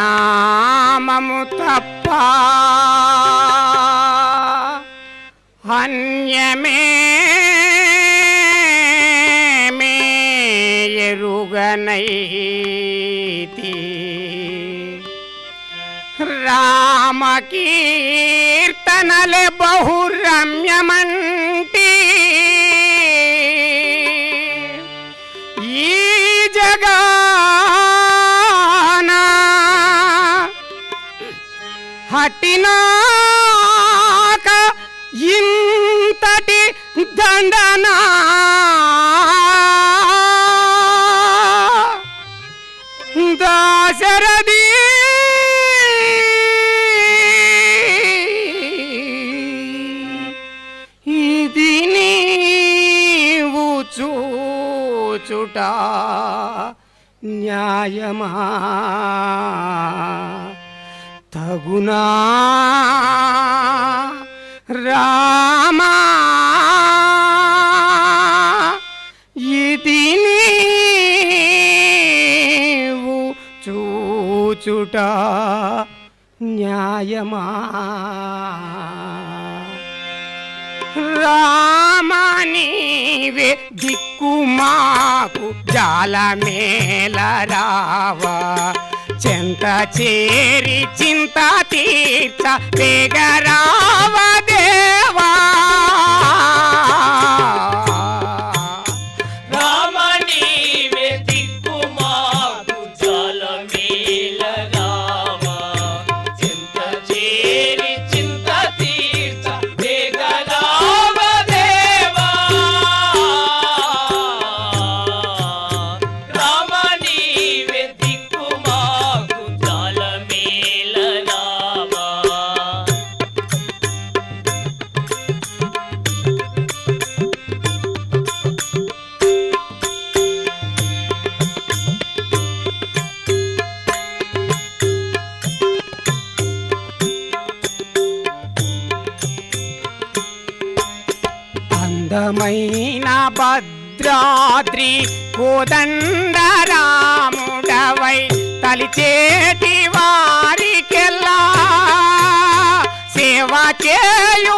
రామనామము తప్ప అన్యమే మే ఎరుగనైతి రామకీర్తనలే బహురమ్యమంటి పట్టినాక ఇంతటి దండనా? దాశరథి! ఇది నీవు చూచుట న్యాయమా? తగునా రామా ఇది నీవు చూచుట న్యాయమా? రామనీవే దిక్కు మాకు జాలమేల రావా? చెంత చేరి చింత తీర్చ వేగరావ అందమైన భద్రాద్రి కోదండరాముడవై తలిచేటి వారికెల్లా. సేవ చేయు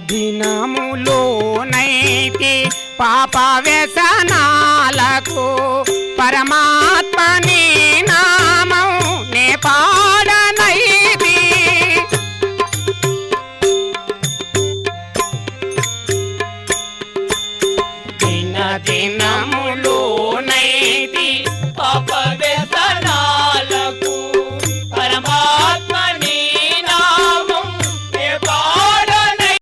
దిన దినములో పాప వ్యసనా